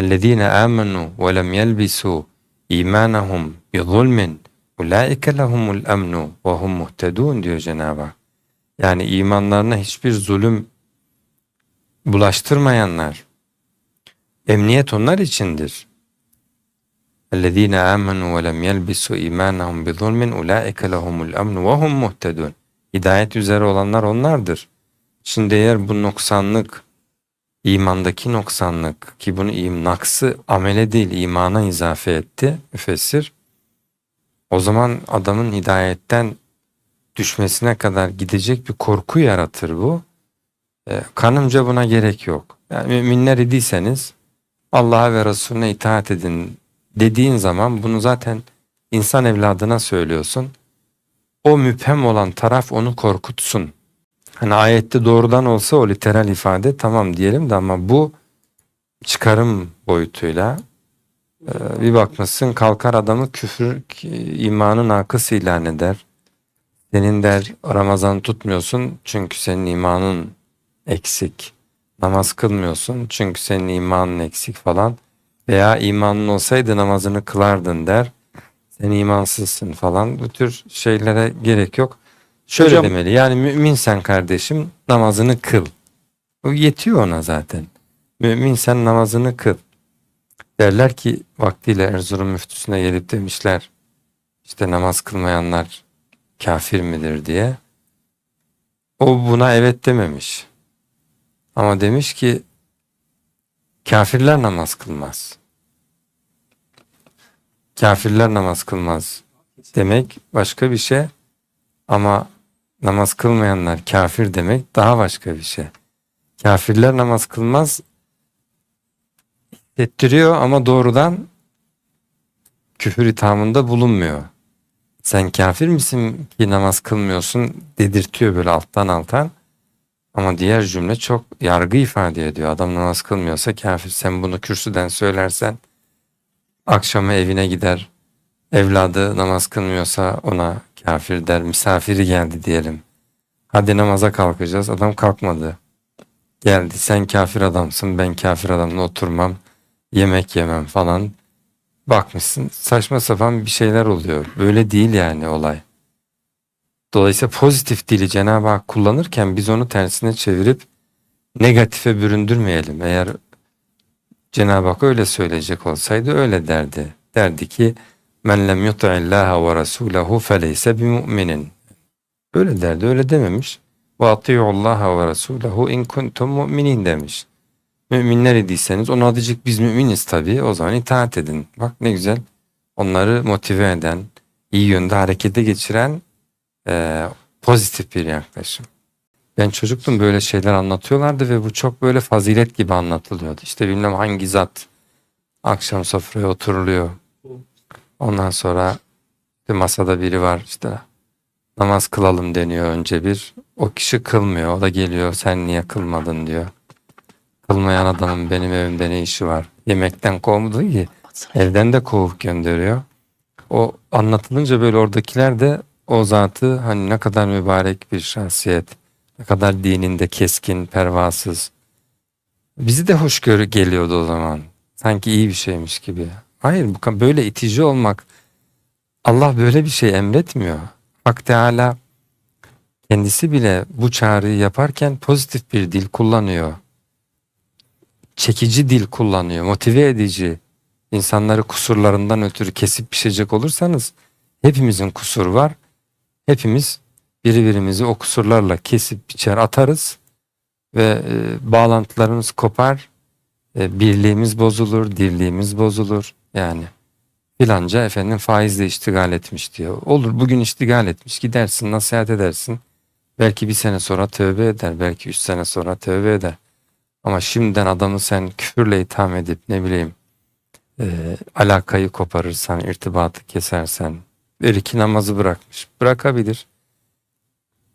اَلَّذ۪ينَ آمَنُوا وَلَمْ يَلْبِسُوا اِيمَانَهُمْ بِظُلْمٍ اُولَٰئِكَ لَهُمُ الْاَمْنُ وَهُمْ مُهْتَدُونَ diyor Cenab-ı Hak. Yani imanlarına hiçbir zulüm bulaştırmayanlar. Emniyet onlar içindir. اَلَّذ۪ينَ آمَنُوا وَلَمْ يَلْبِسُوا اِيمَانَهُمْ بِظُلْمٍ اُولَٰئِكَ لَهُمُ الْاَمْنُ وَهُمْ مُهْتَدُونَ Hidayet üzere olanlar onlardır. Şimdi eğer bu noksanlık, imandaki noksanlık ki bunu im naksı amele değil imana izafe etti müfessir. O zaman adamın hidayetten düşmesine kadar gidecek bir korku yaratır bu. E, kanımca buna gerek yok. Yani müminler idiyseniz Allah'a ve Resulüne itaat edin dediğin zaman bunu zaten insan evladına söylüyorsun. O müphem olan taraf onu korkutsun. Hani ayette doğrudan olsa o literal ifade tamam diyelim de ama bu çıkarım boyutuyla e, bir bakmışsın kalkar adamı küfür imanın nakıs ilan eder. Senin der Ramazan tutmuyorsun çünkü senin imanın eksik. Namaz kılmıyorsun çünkü senin imanın eksik falan. Veya imanın olsaydı namazını kılardın der. Sen imansızsın falan. Bu tür şeylere gerek yok. Şöyle Hocam- demeli. Yani mümin sen kardeşim namazını kıl. O yetiyor ona zaten. Mümin sen namazını kıl. Derler ki vaktiyle Erzurum müftüsüne gelip demişler işte namaz kılmayanlar kafir midir diye. O buna evet dememiş. Ama demiş ki kafirler namaz kılmaz. Kafirler namaz kılmaz demek başka bir şey ama namaz kılmayanlar kafir demek daha başka bir şey. Kafirler namaz kılmaz ettiriyor ama doğrudan küfür ithamında bulunmuyor. Sen kafir misin ki namaz kılmıyorsun dedirtiyor böyle alttan alttan. Ama diğer cümle çok yargı ifade ediyor. Adam namaz kılmıyorsa kafir. Sen bunu kürsüden söylersen akşama evine gider. Evladı namaz kılmıyorsa ona kafir der. Misafiri geldi diyelim. Hadi namaza kalkacağız. Adam kalkmadı. Geldi. Sen kafir adamsın. Ben kafir adamla oturmam. Yemek yemem falan. Bakmışsın saçma sapan bir şeyler oluyor. Böyle değil yani olay. Dolayısıyla pozitif dili Cenab-ı Hak kullanırken biz onu tersine çevirip negatife büründürmeyelim. Eğer Cenab-ı Hak öyle söyleyecek olsaydı öyle derdi. Derdi ki men lem yut'illaha ve rasulahu feleyse bimu'minin. Öyle derdi öyle dememiş. Ve ati'ullaha ve rasulahu in kuntum mu'minin demiş. Müminler idiyseniz ona adicik biz müminiz tabii o zaman itaat edin. Bak ne güzel onları motive eden, iyi yönde harekete geçiren e, pozitif bir yaklaşım. Ben çocuktum böyle şeyler anlatıyorlardı ve bu çok böyle fazilet gibi anlatılıyordu. İşte bilmem hangi zat akşam sofraya oturuluyor. Ondan sonra bir masada biri var işte namaz kılalım deniyor önce bir. O kişi kılmıyor. O da geliyor sen niye kılmadın diyor. Kılmayan adamın benim evimde ne işi var? Yemekten kovmadı ki evden de kovup gönderiyor. O anlatılınca böyle oradakiler de o zatı hani ne kadar mübarek bir şahsiyet, ne kadar dininde keskin, pervasız. Bizi de hoşgörü geliyordu o zaman. Sanki iyi bir şeymiş gibi. Hayır bu böyle itici olmak Allah böyle bir şey emretmiyor. Hak Teala kendisi bile bu çağrıyı yaparken pozitif bir dil kullanıyor. Çekici dil kullanıyor, motive edici. İnsanları kusurlarından ötürü kesip biçecek olursanız hepimizin kusur var. Hepimiz birbirimizi o kusurlarla kesip biçer atarız ve e, bağlantılarımız kopar. E, birliğimiz bozulur, dirliğimiz bozulur. Yani filanca efendim faizle iştigal etmiş diyor. Olur bugün iştigal etmiş gidersin nasihat edersin. Belki bir sene sonra tövbe eder. Belki üç sene sonra tövbe eder. Ama şimdiden adamı sen küfürle itham edip ne bileyim e, alakayı koparırsan, irtibatı kesersen, bir iki namazı bırakmış. Bırakabilir.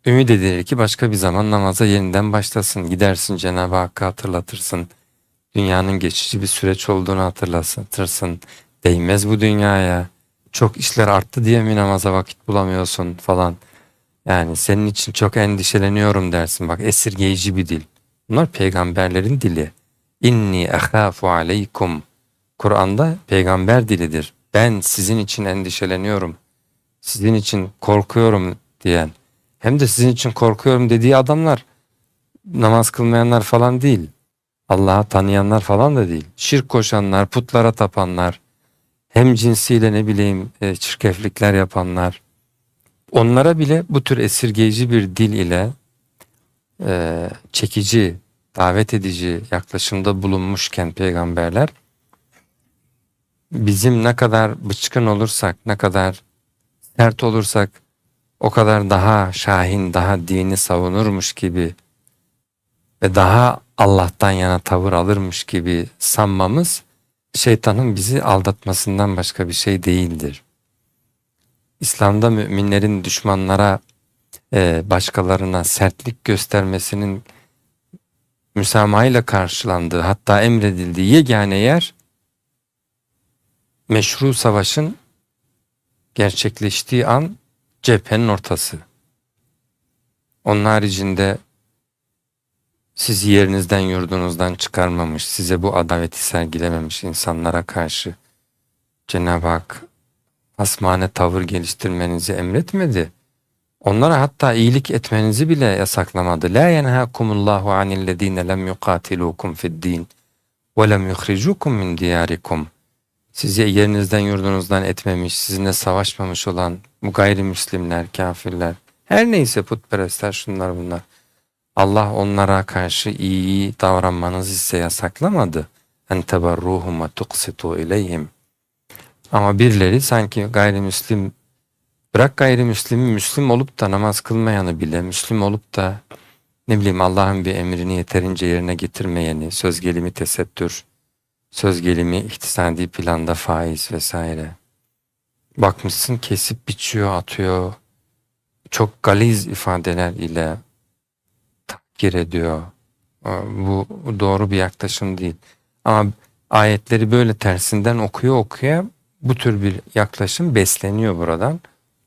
Ümit edilir ki başka bir zaman namaza yeniden başlasın. Gidersin Cenab-ı Hakk'ı hatırlatırsın. Dünyanın geçici bir süreç olduğunu hatırlatırsın. Değmez bu dünyaya. Çok işler arttı diye mi namaza vakit bulamıyorsun falan. Yani senin için çok endişeleniyorum dersin. Bak esirgeyici bir dil. Bunlar peygamberlerin dili. İnni ehâfu aleykum Kur'an'da peygamber dilidir. Ben sizin için endişeleniyorum. Sizin için korkuyorum diyen. Hem de sizin için korkuyorum dediği adamlar namaz kılmayanlar falan değil. Allah'ı tanıyanlar falan da değil. Şirk koşanlar, putlara tapanlar, hem cinsiyle ne bileyim e, çirkeflikler yapanlar. Onlara bile bu tür esirgeyici bir dil ile e, çekici, davet edici yaklaşımda bulunmuşken peygamberler bizim ne kadar bıçkın olursak, ne kadar sert olursak o kadar daha şahin, daha dini savunurmuş gibi ve daha Allah'tan yana tavır alırmış gibi sanmamız şeytanın bizi aldatmasından başka bir şey değildir. İslam'da müminlerin düşmanlara, e, başkalarına sertlik göstermesinin müsamahayla karşılandığı hatta emredildiği yegane yer meşru savaşın gerçekleştiği an cephenin ortası. Onun haricinde sizi yerinizden yurdunuzdan çıkarmamış, size bu adaveti sergilememiş insanlara karşı Cenab-ı Hak asmane tavır geliştirmenizi emretmedi. Onlara hatta iyilik etmenizi bile yasaklamadı. La yenhakumullahu anillezine lem yuqatilukum fid din ve lem yukhrijukum min diyarikum. Sizi yerinizden yurdunuzdan etmemiş, sizinle savaşmamış olan bu gayrimüslimler, kafirler, her neyse putperestler şunlar bunlar. Allah onlara karşı iyi davranmanızı size yasaklamadı. En teberruhum ve tuqsitu ileyhim. Ama birileri sanki gayrimüslim bırak gayrimüslimi Müslüm olup da namaz kılmayanı bile Müslüm olup da ne bileyim Allah'ın bir emrini yeterince yerine getirmeyeni, söz gelimi tesettür, söz gelimi iktisadi planda faiz vesaire. Bakmışsın kesip biçiyor, atıyor. Çok galiz ifadeler ile tahkir ediyor. Bu doğru bir yaklaşım değil. Ama ayetleri böyle tersinden okuyor okuya bu tür bir yaklaşım besleniyor buradan.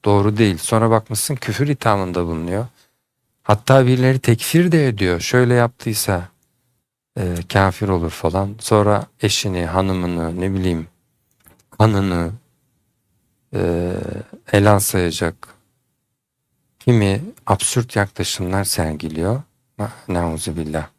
Doğru değil. Sonra bakmışsın küfür ithamında bulunuyor. Hatta birileri tekfir de ediyor. Şöyle yaptıysa e, kafir olur falan. Sonra eşini, hanımını, ne bileyim kanını e, helal sayacak kimi absürt yaklaşımlar sergiliyor. Neuzubillah.